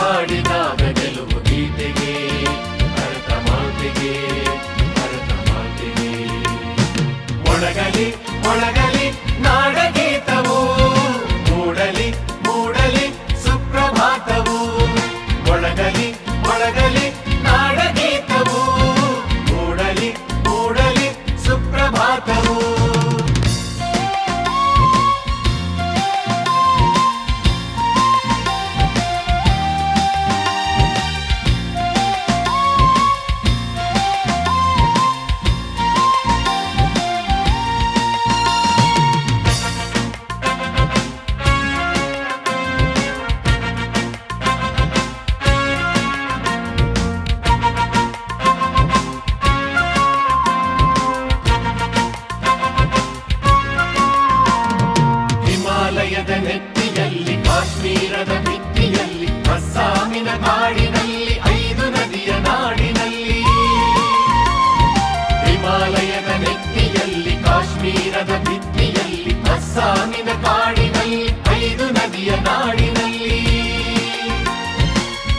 ಹಾಡಿದಾಗ ಗೆಲುವು ಗೀತೆಗೆ ಭರತ ಮಾತೆಗೆ ಭರತ ಮಾತೆಗೆ. ಒಳಗಲಿ ಒಳಗ ತಾಯಿಯ ನಾಡಿನಲ್ಲಿ.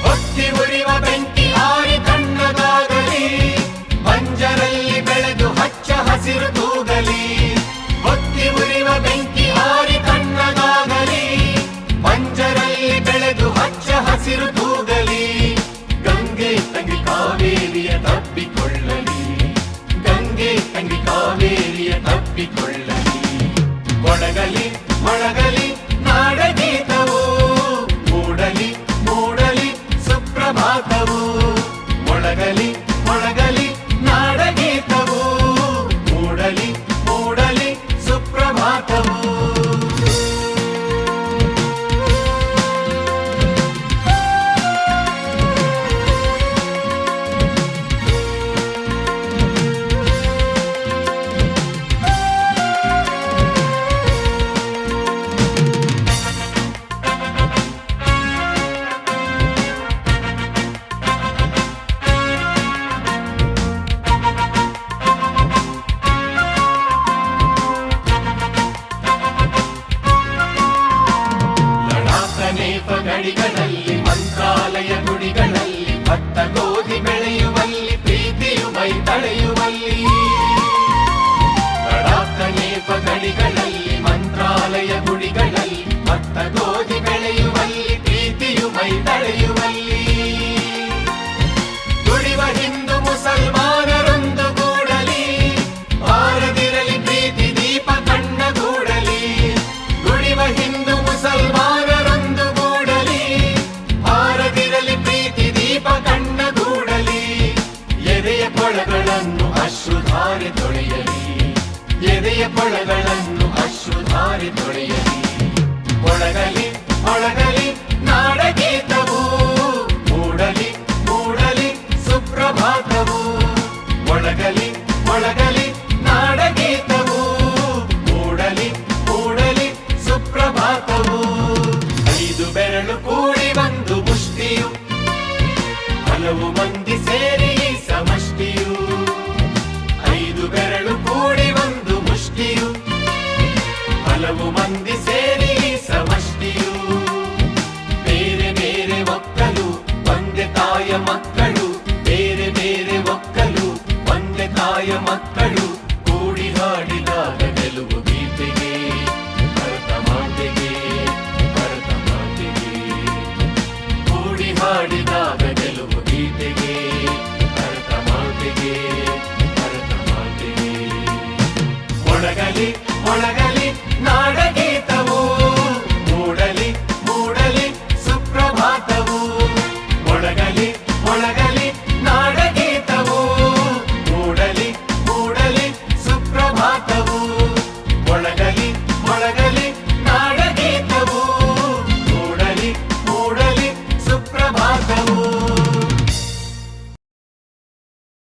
ಹೊತ್ತಿ ಉಳಿವ ಬೆಂಕಿ ಆರಿ ಕಣ್ಣದಾಗಲಿ. ಮಂಜರಲ್ಲಿ ಬೆಳೆದು ಹಚ್ಚ ಹಸಿರು ತೂಗಲಿ. ಹೊತ್ತಿ ಉಳಿವ ಬೆಂಕಿ ಆಟವು நடிகனல்ல ಕೊಳಗಳನ್ನು ಅಶ್ರುಧಾರೆ ತೊಳೆಯಲಿ. ಒಳಗಲಿ ಒಳಗಲಿ, ನಾಡಗೀತವು. ಮೂಡಲಿ ಮೂಡಲಿ, ಸುಪ್ರಭಾತವು. ಒಳಗಲಿ ಒಳಗಲಿ, ನಾಡಗೀತವು. ಮೂಡಲಿ ಮೂಡಲಿ, ಸುಪ್ರಭಾತವು. ಐದು ಬೆರಳು ಕೂಡಿ ಬಂದು ಮುಷ್ಟಿಯು. ಹಲವು ಮಂದಿ